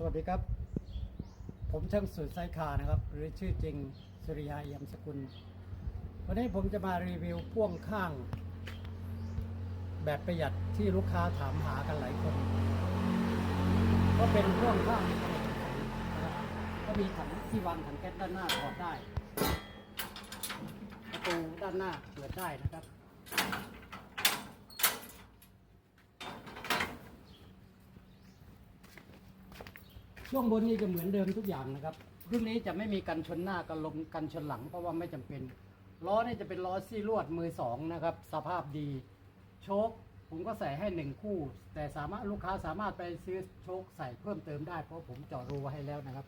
สวัสดีครับ ผมช่างสุดไซคานะครับ หรือชื่อจริงสุริยาเอี่ยมสกุล วันนี้ผมจะมารีวิวพ่วงข้าง แบบประหยัดที่ลูกค้าถามหากันหลายคน ก็เป็นพ่วงข้างนะครับก็มีถังที่วางถังแก๊สด้านหน้าถอดได้ ประตูด้านหน้าเปิดได้นะครับ ช่วงบนนี้จะเหมือนเดิมทุกอย่างนะครับรุ่นนี้จะไม่มีกันชนหน้ากันลมกันชนหลัง เพราะว่าไม่จำเป็น ล้อนี่จะเป็นล้อซี่ลวดมือสองนะครับ สภาพดี โชคผมก็ใส่ให้หนึ่งคู่ แต่สามารถลูกค้าสามารถไปซื้อโชคใส่เพิ่มเติมได้เพราะผมเจาะรูไว้ให้แล้วนะครับ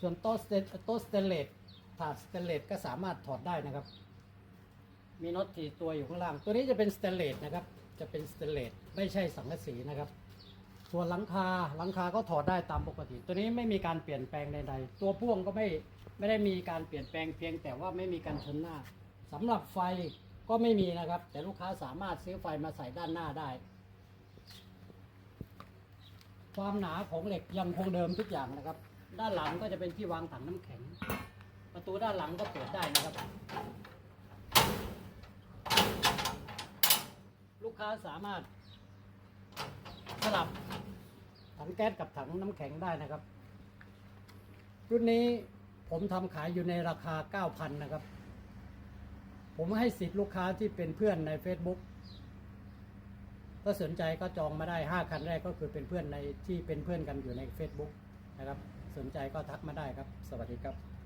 ส่วนโต๊ะสเตนโต๊ะสเตนเลสถาดสเตนเลสก็สามารถถอดได้นะครับ มีน็อตสี่ตัวอยู่ข้างล่าง ตัวนี้จะเป็นสเตนเลสนะครับ จะเป็นสเตนเลสไม่ใช่สังกะสีนะครับ ส่วนหลังคาหลังคาก็ถอดได้ตามปกติ ตัวนี้ไม่มีการเปลี่ยนแปลงใดๆ ตัวพ่วงก็ไม่ไม่ได้มีการเปลี่ยนแปลงเพียงแต่ว่าไม่มีการชนหน้าสำหรับไฟก็ไม่มีนะครับ แต่ลูกค้าสามารถซื้อไฟมาใส่ด้านหน้าได้ ความหนาของเหล็กยังคงเดิมทุกอย่างนะครับ ด้านหลังก็จะเป็นที่วางถังน้ำแข็ง ประตูด้านหลังก็เปิดได้นะครับ ลูกค้าสามารถสลับ ถังแก๊สกับถังน้ำแข็งได้นะครับ รุ่นนี้ผมทำขายอยู่ในราคา 9,000 นะครับ ผมให้สิทธิ์ลูกค้าที่เป็นเพื่อนใน Facebook ถ้าสนใจก็จองมาได้ 5 คันแรกก็คือเป็นเพื่อนในที่เป็นเพื่อนกันอยู่ใน Facebook นะครับ สนใจก็ทักมาได้ครับ สวัสดีครับ